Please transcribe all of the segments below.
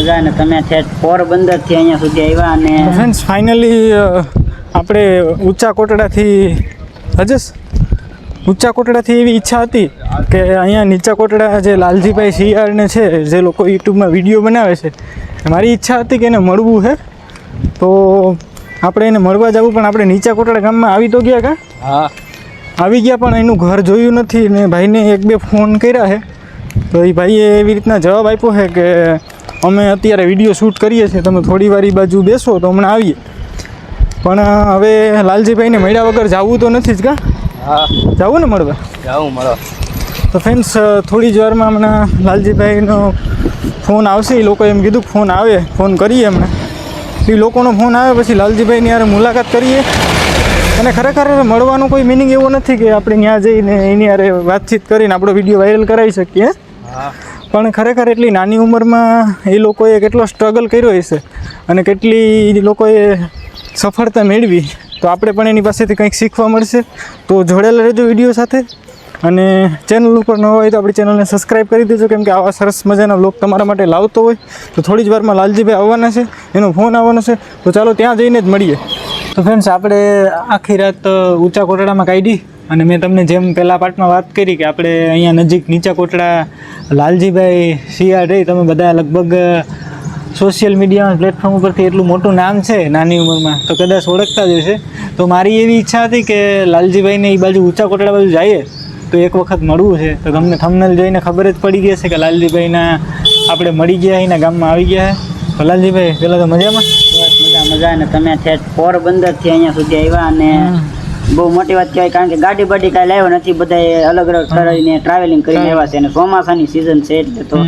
મજા અને તમે ઠેઠ પોરબંદરથી અહીંયા સુધી આવ્યા અને ફ્રેન્ડ્સ ફાઇનલી આપણે ઊંચા કોટડાથી હજસ? ઊંચા કોટડાથી એવી ઈચ્છા હતી કે અહીંયા નીચા કોટડા જે લાલજીભાઈ શિયાળને છે જે લોકો યુટ્યુબમાં વીડિયો બનાવે છે મારી ઈચ્છા હતી કે એને મળવું છે તો આપણે એને મળવા જવું પણ આપણે નીચા કોટડા ગામમાં આવી તો ગયા કા? હા. આવી ગયા પણ એનું ઘર જોયું નથી ને ભાઈને એક બે ફોન કર્યા છે તો એ ભાઈએ એવી રીતના જવાબ આપ્યો છે કે અમે અત્યારે વીડિયો શૂટ કરીએ છીએ તમે થોડી વાર બાજુ બેસો તો હમણાં આવીએ. પણ હવે લાલજીભાઈને મળ્યા વગર જવું તો નથી જ કા? હા. જવું ને મળવા? જવું મળો. તો ફ્રેન્ડ્સ થોડી જ વારમાં હમણાં લાલજીભાઈનો ફોન આવશે એ લોકો એમ કીધું ફોન આવે ફોન કરીએ હમણાં. એ લોકોનો ફોન આવે પછી લાલજીભાઈની યારે મુલાકાત કરીએ. અને ખરેખર મળવાનો કોઈ મિનિંગ એવો નથી કે આપણે ત્યાં જઈને એની યારે વાતચીત કરીને આપણો વીડિયો વાયરલ કરાવી શકીએ હા. પણ ખરેખર એટલી નાની ઉંમરમાં એ લોકોએ કેટલો સ્ટ્રગલ કર્યો હશે અને કેટલી લોકોએ સફળતા મેળવી, તો આપણે પણ એની પાસેથી કંઈક શીખવા મળશે. તો જોડેલા રહેજો વીડિયો સાથે અને ચેનલ ઉપર ન હોય તો આપણી ચેનલને સબસ્ક્રાઈબ કરી દેજો, કેમ કે આવા સરસ મજાના લોક તમારા માટે લાવતો હોય. તો થોડી જ વારમાં લાલજીભાઈ આવવાના છે, એનો ફોન આવવાનો છે. તો ચાલો ત્યાં જઈને જ મળીએ. તો ફ્રેન્ડ્સ આપણે આખી રાત ઊંચા કોટડામાં કાઢી અને મેં તમને જેમ પહેલાં પાર્ટમાં વાત કરી કે આપણે અહીંયા નજીક નીચા કોટડા લાલજીભાઈ સિયા રહી તમે બધા લગભગ સોશિયલ મીડિયા પ્લેટફોર્મ ઉપરથી એટલું મોટું નામ છે નાની ઉંમરમાં તો કદાચ ઓળખતા જ હશે. તો મારી એવી ઈચ્છા હતી કે લાલજીભાઈને એ બાજુ ઊંચા કોટડા બાજુ જઈએ તો એક વખત મળવું છે. તો તમને થમનલ જોઈને ખબર જ પડી ગઈ છે કે લાલજીભાઈના આપણે મળી ગયા એના ગામમાં આવી ગયા છે તો લાલજીભાઈ પહેલાં તો મજામાં? બસ મજા મજા. અને તમે છે પોરબંદરથી અહીંયા સુધી આવ્યા અને બહુ મોટી વાત કહેવાય કારણ કે ગાડી બાડી કાંઈ લાવ્યો નથી બધા અલગ અલગ કરીને ટ્રાવેલિંગ કરીને આવ્યા છે અને ચોમાસાની સિઝન છે એટલે તો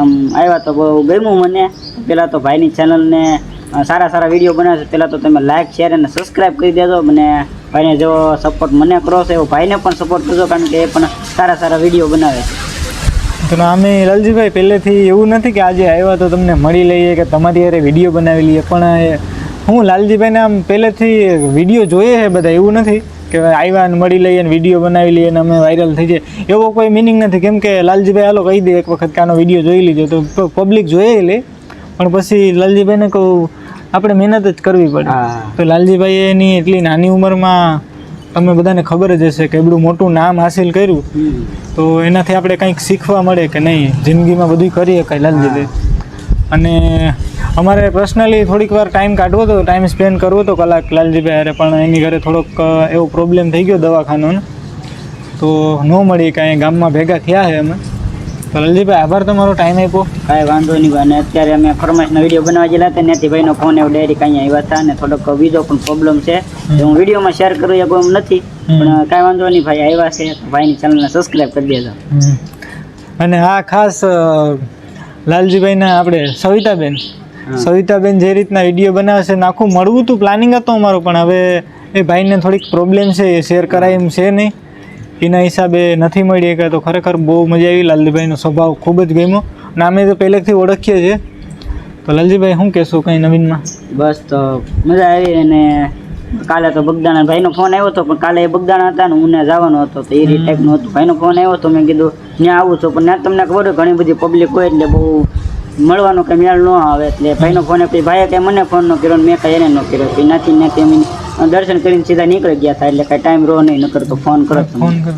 આમ આવ્યા તો બહુ ગમ્યું મને. પહેલાં તો ભાઈની ચેનલને સારા સારા વીડિયો બનાવશે પહેલાં તો તમે લાઇક શેર અને સબસ્ક્રાઈબ કરી દેજો. અને ભાઈને જેવો સપોર્ટ મને કરો છો એવો ભાઈને પણ સપોર્ટ કરજો કારણ કે એ પણ સારા સારા વીડિયો બનાવે છે. તો અમે લાલજીભાઈ પહેલેથી એવું નથી કે આજે આવ્યા તો તમને મળી લઈએ કે તમારી અરે વીડિયો બનાવી લઈએ પણ એ હું લાલજીભાઈને આમ પહેલેથી વીડિયો જોઈએ છે બધા એવું નથી કે આવ્યા ને મળી લઈએ ને વીડિયો બનાવી લઈએ ને અમે વાયરલ થઈ જાય. એવો કોઈ મિનિંગ નથી. કેમ કે લાલજીભાઈ હાલો કહી દે એક વખત કે આનો વીડિયો જોઈ લીધો તો પબ્લિક જોઈએ લે. પણ પછી લાલજીભાઈને કહું આપણે મહેનત જ કરવી પડે. તો લાલજીભાઈએ એની એટલી નાની ઉંમરમાં તમને બધાને ખબર જ હશે કે એવડું મોટું નામ હાસિલ કર્યું. તો એનાથી આપણે કંઈક શીખવા મળે કે નહીં? જિંદગીમાં બધું કરીએ કંઈ લાલજીભાઈ. અને અમારે પર્સનલી થોડીક વાર ટાઈમ કાઢવો હતો ટાઈમ સ્પેન્ડ કરવો હતો કલાક લાલજીભાઈ હારે પણ એની ઘરે થોડોક એવો પ્રોબ્લેમ થઈ ગયો દવાખાનાનો. તો ન મળી કાંઈ ગામમાં ભેગા થયા છે અમે. તો લાલજીભાઈ આભાર તમારો ટાઈમ આપ્યો. કાંઈ વાંધો નહીં અને અત્યારે અમે ફરમાઈશનો વીડિયો બનાવવા ગયેલા હતા ત્યાંથી ભાઈનો ફોન એવો ડાયરેક્ટ અહીંયા આવ્યા હતા અને થોડોક બીજો પણ પ્રોબ્લેમ છે તો હું વિડીયોમાં શેર કરું એવું એમ નથી. પણ કાંઈ વાંધો નહીં ભાઈ આવ્યા છે ભાઈની ચેનલને સબસ્ક્રાઈબ કરી દેજો. અને આ ખાસ લાલજીભાઈના આપણે સવિતાબેન સવિતાબેન જે રીતના વીડિયો બનાવે છે ને મળવું હતું પ્લાનિંગ હતો અમારું પણ હવે એ ભાઈને થોડીક પ્રોબ્લેમ છે એ શેર કરાય એમ છે નહીં. એના હિસાબે નથી મળી કે તો ખરેખર બહુ મજા આવી. લાલજીભાઈનો સ્વભાવ ખૂબ જ ગમ્યો. અને અમે તો પહેલેથી ઓળખીએ છીએ. તો લાલજીભાઈ શું કહેશો કંઈ નવીનમાં? બસ તો મજા આવી અને કાલે તો બગદાણા ભાઈનો ફોન આવ્યો હતો પણ કાલે એ બગદાણા હતા ને હું ને જવાનો હતો તો એ રીતે ટાઈપનો હતો. ભાઈનો ફોન આવ્યો હતો મેં કીધું ત્યાં આવું છું. પણ ત્યાં તમને ખબર હોય ઘણી બધી પબ્લિક હોય એટલે બહુ મળવાનો કંઈ મેળ ન આવે. એટલે ભાઈનો ફોન પછી ભાઈએ કંઈ મને ફોન ન કર્યો મેં કંઈ એને ન કર્યો. પછી નાથી નાથી અમે દર્શન કરીને સીધા નીકળી ગયા હતા એટલે કાંઈ ટાઈમ રહો નહીં નકર તો ફોન કરો ફોન કરો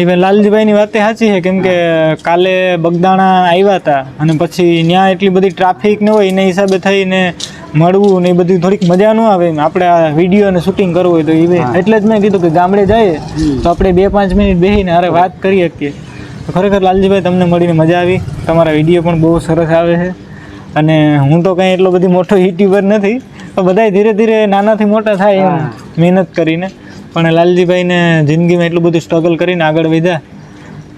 એ ભાઈ લાલજીભાઈની વાત સાચી છે કેમ કે કાલે બગદાણા આવ્યા હતા અને પછી ત્યાં એટલી બધી ટ્રાફિક ને હોય એના હિસાબે થઈને મળવું ને એ બધી થોડીક મજા ન આવે આપણે આ વીડિયો અને શૂટિંગ કરવું હોય તો એ એટલે જ મેં કીધું કે ગામડે જઈએ તો આપણે બે પાંચ મિનિટ બેસીને અરે વાત કરી શકીએ. ખરેખર લાલજીભાઈ તમને મળીને મજા આવી. તમારા વીડિયો પણ બહુ સરસ આવે છે. અને હું તો કંઈ એટલો બધી મોટો યુટ્યુબર નથી તો બધાય ધીરે ધીરે નાનાથી મોટા થાય એમ મહેનત કરીને. પણ લાલજીભાઈને જિંદગીમાં એટલું બધું સ્ટ્રગલ કરીને આગળ વધ્યા.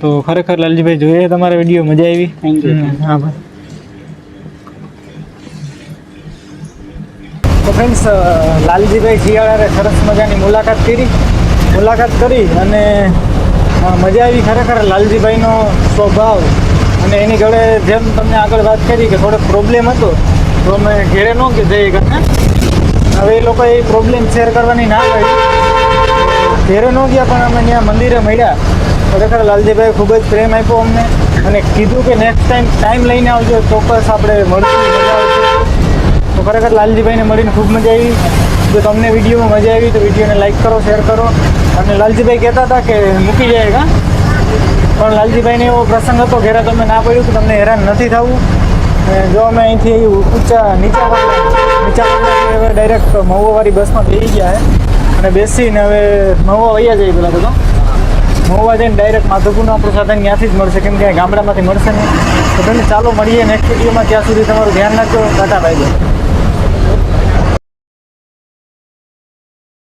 તો ખરેખર લાલજીભાઈ જોઈએ તમારા વીડિયો મજા આવી. થેન્ક યુ હા ભાઈ. તો ફ્રેન્ડ્સ લાલજીભાઈ શિયાળારે સરસ મજાની મુલાકાત કરી. મુલાકાત કરી અને મજા આવી ખરેખર. લાલજીભાઈનો સ્વભાવ અને એની જોડે જેમ તમને આગળ વાત કરી કે થોડોક પ્રોબ્લેમ હતો, તો અમે ઘેરે ન જઈ ગયા હવે એ લોકોએ પ્રોબ્લેમ શેર કરવાની ના કરી ઘેરે ન ગયા, પણ અમે ત્યાં મંદિરે મળ્યા. ખરેખર લાલજીભાઈ ખૂબ જ પ્રેમ આપ્યો અમને અને કીધું કે નેક્સ્ટ ટાઈમ ટાઈમ લઈને આવજો, ચોક્કસ આપણે મળશું તો ખરેખર લાલજીભાઈને મળીને ખૂબ મજા આવી. જો તમને વિડીયોમાં મજા આવી તો વિડીયોને લાઈક કરો, શેર કરો અને લાલજીભાઈ કહેતા હતા કે મૂકી જાય કા પણ લાલજીભાઈને એવો પ્રસંગ હતો, ઘેરા તમે ના પડ્યું કે તમને હેરાન નથી થવું. જો અમે અહીંથી ઊંચા નીચા નીચા હવે ડાયરેક્ટ મહુવાવાળી બસમાં બેસી ગયા અને બેસીને હવે મહુવા વૈયા જઈએ પેલા બધો મહુવા જઈને ડાયરેક્ટ માધવપુરનું આપણું સાધન ત્યાંથી જ મળશે, કેમ કે ગામડામાંથી મળશે નહીં. તો તમે ચાલો મળીએ નેક્સ્ટ વિડીયોમાં ત્યાં સુધી તમારું ધ્યાન રાખજો. ટાટા ભાઈ